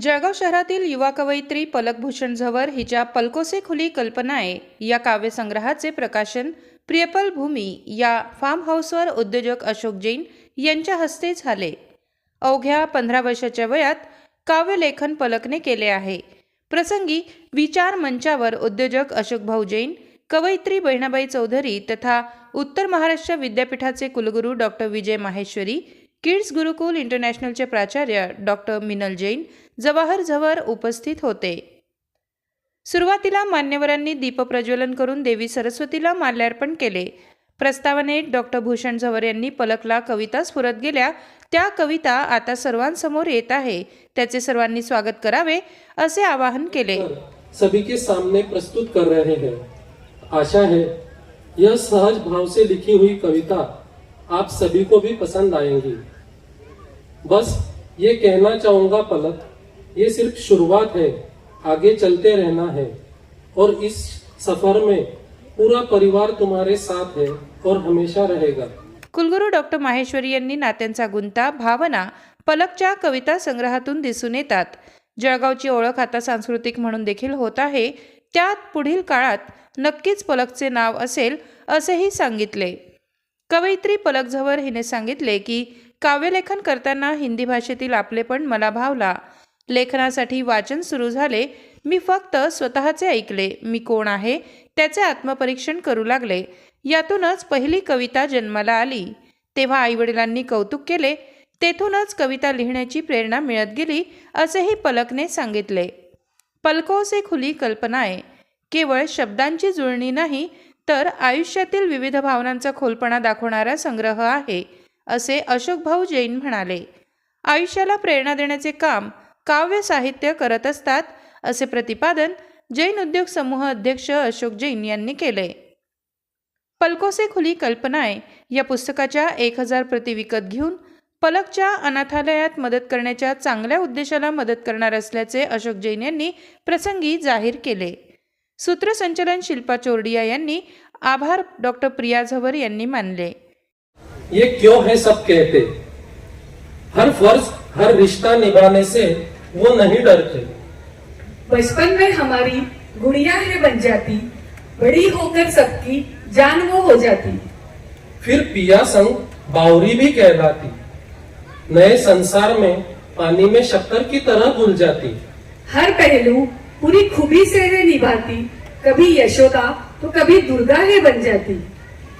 जळगाव शहरातील युवा कवयित्री पलकभूषण झवर हिच्या पलकोसे खुली कल्पनाए या काव्यसंग्रहाचे प्रकाशन प्रियपल भूमी या फार्म हाऊसवर उद्योजक अशोक जैन यांच्या हस्ते झाले. अवघ्या पंधरा वर्षाच्या वयात काव्यलेखन पलकने केले आहे. प्रसंगी विचार मंचावर उद्योजक अशोक भाऊ जैन कवयित्री बहिणाबाई चौधरी तथा उत्तर महाराष्ट्र विद्यापीठाचे कुलगुरू डॉक्टर विजय माहेश्वरी किड्स गुरुकुल इंटरनॅशनलचे प्राचार्य डॉक्टर मिनल जैन जवाहर झवर उपस्थित होते. सुरुवातीला मान्यवरांनी दीपप्रज्वलन करून देवी सरस्वतीला माल्यार्पण केले. प्रस्तावनेत डॉक्टर भूषण झवर यांनी पलकला कविता स्फुरत गेल्या. त्या कविता आता सर्वांसमोर येत आहे. त्याचे सर्वांनी स्वागत करावे असे आवाहन केले. सभी के सामने प्रस्तुत कर रहे हैं. आशा है यह सहज भाव से लिखी हुई कविता आप सभी को भी पसंद आएंगी। बस ये कहना चाहूंगा पलक ये सिर्फ शुरुआत है आगे चलते रहना है। और इस सफर में पूरा परिवार तुम्हारे साथ है और हमेशा रहेगा। कुलगुरू डॉक्टर माहेश्वरी यांनी नात्यांचा गुंता भावना पलकच्या कविता संग्रहातून दिसून येतात. जळगावची ओळख आता सांस्कृतिक म्हणून देखील होत आहे. त्यात पुढील काळात नक्कीच पलकचे नाव असेल असेही सांगितले. कवयित्री पलक झवर हिने सांगितले की काव्यलेखन करताना हिंदी भाषेतील आपलेपण मला भावला. लेखनासाठी वाचन सुरू झाले. मी फक्त स्वतःचे ऐकले. मी कोण आहे? त्याचे आत्मपरीक्षण करू लागले. यातूनच पहिली कविता जन्माला आली. तेव्हा आईवडिलांनी कौतुक केले. तेथूनच कविता लिहिण्याची प्रेरणा मिळत गेली असेही पलकने सांगितले. पलकोसे खुली कल्पना आहे. केवळ शब्दांची जुळणी नाही तर आयुष्यातील विविध भावनांचा खोलपणा दाखवणारा संग्रह आहे असे अशोक भाऊ जैन म्हणाले. आयुष्याला प्रेरणा देण्याचे काम काव्य साहित्य करत असतात असे प्रतिपादन जैन उद्योग समूह अध्यक्ष अशोक जैन यांनी केले. पलकोसे खुली कल्पना आहे या पुस्तकाच्या एक हजार प्रति विकत घेऊन पलकच्या अनाथालयात मदत करण्याच्या चांगल्या उद्देशाला मदत करणार असल्याचे अशोक जैन यांनी प्रसंगी जाहीर केले. सूत्रसंचलन शिल्पा चोरडिया यांनी आभार डॉक्टर प्रिया झवर यांनी मानले. ये क्यों है सब कहते? हर फर्ज हर रिश्ता निभाने से वो नहीं डरते। बचपन में हमारी गुड़िया है बन जाती बड़ी होकर सबकी जान वो हो जाती। फिर पिया संग बावरी भी कहलाती। नए संसार में पानी में शक्कर की तरह घुल जाती। हर पहलू पूरी खूबी से वे निभाती। कभी यशोदा तो कभी दुर्गा है बन जाती।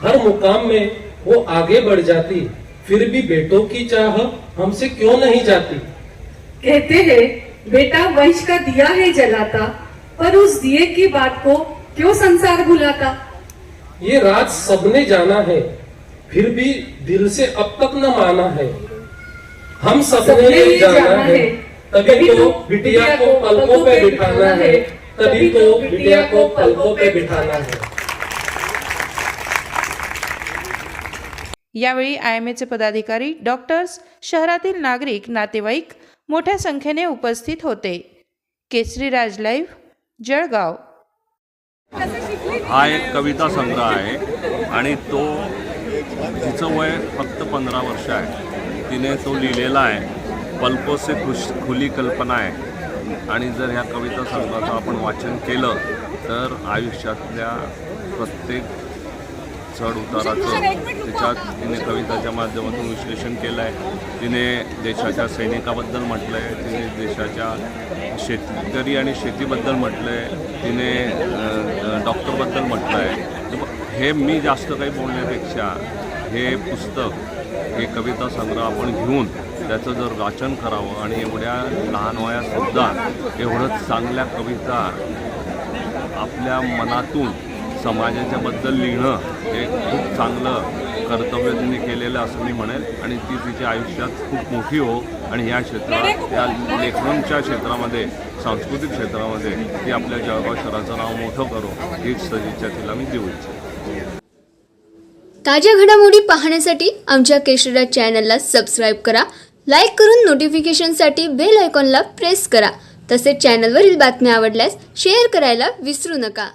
हर मुकाम में वो आगे बढ़ जाती। फिर भी बेटों की चाह हमसे क्यों नहीं जाती? कहते हैं बेटा वंश का दिया है जलाता पर उस दिए की बात को क्यों संसार भुलाता? ये राज सबने जाना है फिर भी दिल से अब तक न माना है। हम सबने ये जाना है तभी तो बिटिया को पलकों पे बिठाना है। तभी तो बिटिया को पलकों पे बिठाना है। यावेळी आय एम एचे पदाधिकारी डॉक्टर्स शहरातील नागरिक नातेवाईक मोठ्या संख्येने उपस्थित होते. केसरीराज लाईव्ह जळगाव. हा एक कविता संग्रह आहे आणि तो तिचं वय फक्त पंधरा वर्ष आहे. तिने तो लिहिलेला आहे पल्पोसे खुश खुली कल्पना आहे. आणि जर ह्या कविता संग्रहाचं आपण वाचन केलं तर आयुष्यातल्या प्रत्येक चढ उताराचं त्याच्यात तिने कविताच्या माध्यमातून विश्लेषण केलं आहे तिने देशाच्या सैनिकाबद्दल म्हटलं आहे तिने देशाच्या शेतकरी आणि शेतीबद्दल म्हटलं आहे तिने डॉक्टरबद्दल म्हटलं आहे हे मी जास्त काही बोलण्यापेक्षा हे पुस्तक हे कविता संग्रह आपण घेऊन त्याचं जर वाचन करावं आणि एवढ्या लहान वयातसुद्धा एवढं चांगल्या कविता आपल्या मनातून समाजाच्याबद्दल लिहिणं हे खूप चांगलं कर्तव्य तिने केलेलं असं मी म्हणेल. आणि ती तिच्या आयुष्यात खूप मोठी हो. आणि ह्या क्षेत्रात त्या लेखनांच्या क्षेत्रामध्ये सांस्कृतिक क्षेत्रामध्ये ती आपल्या जळगाव शहराचं नाव मोठं करो हीच सदिच्छा तिला मी देऊ इच्छितो. ताज्या घडामोडी पाहण्यासाठी आमच्या केशरा चॅनलला सबस्क्राईब करा लाईक करून नोटिफिकेशनसाठी बेल आयकॉनला प्रेस करा. तसेच चॅनलवरील बातम्या आवडल्यास शेअर करायला विसरू नका.